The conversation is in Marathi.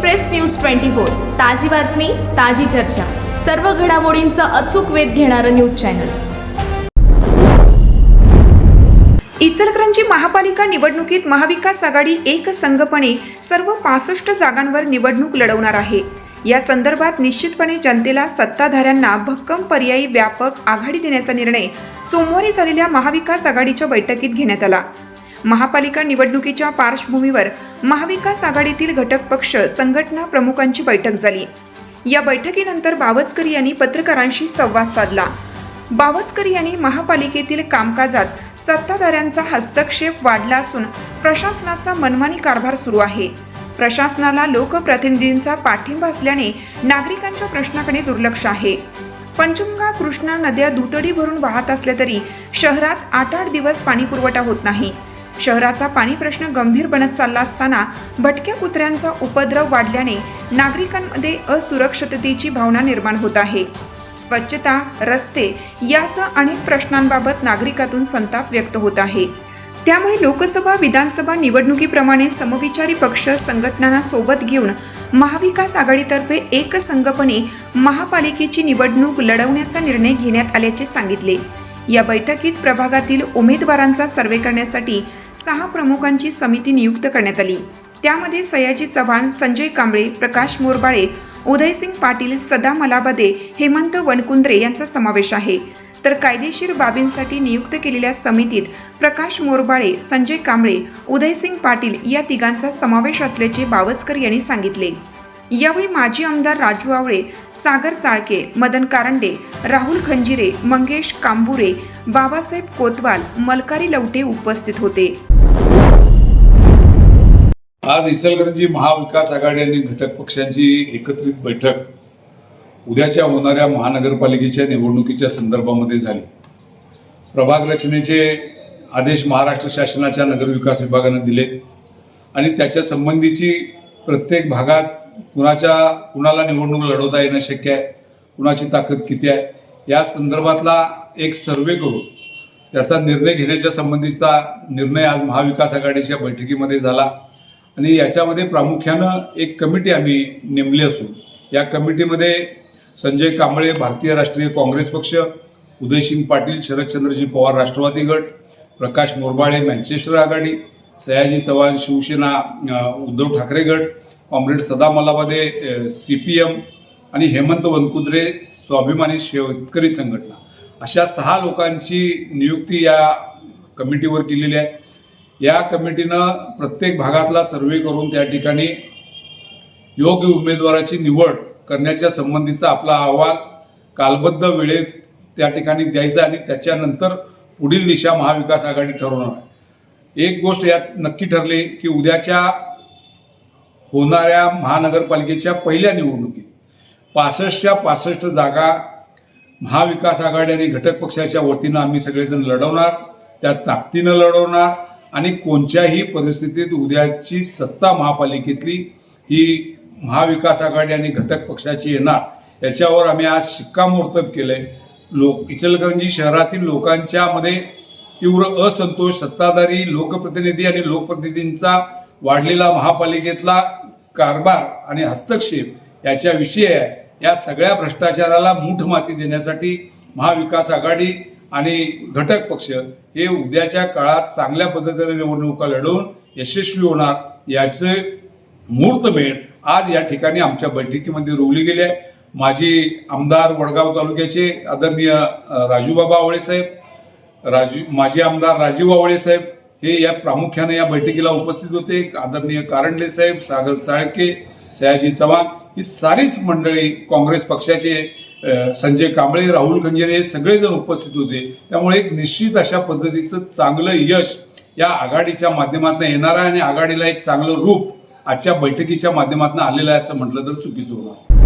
एक्सप्रेस न्यूज ट्वेंटी फोर ताजी बातमी ताजी चर्चा. सर्व घडामोडींचा अचूक वेध घेणारं न्यूज चॅनल. इचलकरंजी महापालिका निवडणुकीत महाविकास आघाडी एक संघपणे सर्व पासष्ट जागांवर निवडणूक लढवणार आहे. या संदर्भात निश्चितपणे जनतेला सत्ताधाऱ्यांना भक्कम पर्यायी व्यापक आघाडी देण्याचा निर्णय सोमवारी झालेल्या महाविकास आघाडीच्या बैठकीत घेण्यात आला. महापालिका निवडणुकीच्या पार्श्वभूमीवर महाविकास आघाडीतील घटक पक्ष संघटना प्रमुखांची बैठक झाली. या बैठकीनंतर बावचकर यांनी पत्रकारांशी संवाद साधला. बावस्कर यांनी महापालिकेतील कामकाजात सत्ताधाऱ्यांचा हस्तक्षेप वाढला असून प्रशासनाचा मनमानी कारभार सुरू आहे. प्रशासनाला लोकप्रतिनिधींचा पाठिंबा असल्याने नागरिकांच्या प्रश्नाकडे दुर्लक्ष आहे. पंचगंगा कृष्णा नद्या दुतडी भरून वाहत असल्या तरी शहरात आठ आठ दिवस पाणीपुरवठा होत नाही. शहराचा पाणी प्रश्न गंभीर बनत चालला असताना भटक्या कुत्र्यांचा उपद्रव वाढल्याने नागरिकांमध्ये असुरक्षिततेची भावना निर्माण होत आहे. स्वच्छता रस्ते यासह अनेक प्रश्नांबाबत नागरिकातून संताप व्यक्त होत आहे. त्यामुळे लोकसभा विधानसभा निवडणुकीप्रमाणे समविचारी पक्ष संघटनांना सोबत घेऊन महाविकास आघाडीतर्फे एकसंघपणे महापालिकेची निवडणूक लढवण्याचा निर्णय घेण्यात आल्याचे सांगितले. या बैठकीत प्रभागातील उमेदवारांचा सर्वे करण्यासाठी सहा प्रमुखांची समिती नियुक्त करण्यात आली. त्यामध्ये सयाजी चव्हाण संजय कांबळे प्रकाश मोरबाळे उदयसिंग पाटील सदा मलाबदे हेमंत वनकुंद्रे यांचा समावेश आहे. तर कायदेशीर बाबींसाठी नियुक्त केलेल्या समितीत प्रकाश मोरबाळे संजय कांबळे उदयसिंग पाटील या तिघांचा समावेश असल्याचे बावस्कर यांनी सांगितले. यावेळी माजी आमदार राजू आवळे सागर चाळके मदन कारंडे राहुल खंजिरे मंगेश कांबुरे बाबासाहेब कोतवाल मलकारी लवटे उपस्थित होते. आज इचलकरंजी महाविकास आघाडी आणि घटक पक्षांची एकत्रित बैठक उद्याच्या होणाऱ्या महानगरपालिकेच्या निवडणुकीच्या संदर्भामध्ये झाली. प्रभाग रचनेचे आदेश महाराष्ट्र शासनाच्या नगरविकास विभागानं दिले आणि त्याच्या संबंधीची प्रत्येक भागात कुणाच्या कुणाला निवडणूक लढवता येणं शक्य आहे कुणाची ताकद किती आहे या संदर्भातला एक सर्वे करून त्याचा निर्णय घेण्याच्या संबंधीचा निर्णय आज महाविकास आघाडीच्या बैठकीमध्ये झाला. आणि याच्यामध्ये प्रामुख्यानं एक कमिटी आम्ही नेमली असून या कमिटीमध्ये संजय कांबळे भारतीय राष्ट्रीय काँग्रेस पक्ष उदयसिंग पाटील शरदचंद्रजी पवार राष्ट्रवादी गट प्रकाश मोरबाळे मँचेस्टर आघाडी सयाजी चव्हाण शिवसेना उद्धव ठाकरे गट कॉम्रेड सदा मलाबादे सी पी एम आणि हेमंत वनकुद्रे स्वाभिमानी शेतकरी संघटना. अशा सहा लोकांची नियुक्ती या कमिटीवर केलेली आहे. या कमिटीनं प्रत्येक भागातला सर्वे करून त्या ठिकाणी योग्य उमेदवाराची निवड करण्याच्या संबंधीचा आपला अहवाल कालबद्ध वेळेत त्या ठिकाणी द्यायचा आणि त्याच्यानंतर पुढील दिशा महाविकास आघाडी ठरवणार एक गोष्ट यात नक्की ठरली की उद्याच्या होणाऱ्या महानगरपालिकेच्या पहिल्या निवडणुकीत पासष्टच्या पासष्ट जागा महाविकास आघाडी आणि घटक पक्षाच्या वतीनं आम्ही सगळेजण लढवणार त्या ताकदीनं लढवणार आणि कोणत्याही परिस्थितीत उद्याची सत्ता महापालिकेतली ही महाविकास आघाडी आणि घटक पक्षाची येणार याच्यावर आम्ही आज शिक्कामोर्तब केलं आहे लोक इचलकरंजी शहरातील लोकांच्या मध्ये तीव्र असंतोष सत्ताधारी लोकप्रतिनिधी आणि लोकप्रतिनिधींचा वाढलेला महापालिकेतला कारभार आणि हस्तक्षेप याच्याविषयी आहे. या सगळ्या भ्रष्टाचाराला मूठ माती देण्यासाठी महाविकास आघाडी आणि घटक पक्ष हे उद्याच्या काळात चांगल्या पद्धतीने निवडणुका लढवून यशस्वी होणार याचे मुहूर्तमेढ आज या ठिकाणी आमच्या बैठकीमध्ये रोवली गेली आहे. माजी आमदार वडगाव तालुक्याचे आदरणीय राजूबाबा आवळे साहेब राजू माजी आमदार राजीव आवळे साहेब हे या प्रामुख्याने या बैठकीला उपस्थित होते. आदरणीय कारंडले साहेब सागर चाळके सयाजी चव्हाण ही सारीच मंडळी काँग्रेस पक्षाचे संजय कांबळे राहुल खंजेरे हे सगळेजण उपस्थित होते. त्यामुळे एक निश्चित अशा पद्धतीचं चांगलं यश या आघाडीच्या माध्यमातून येणार आहे आणि आघाडीला एक चांगलं रूप आजच्या बैठकीच्या माध्यमातून आलेलं आहे असं म्हटलं तर चुकीचं होणार.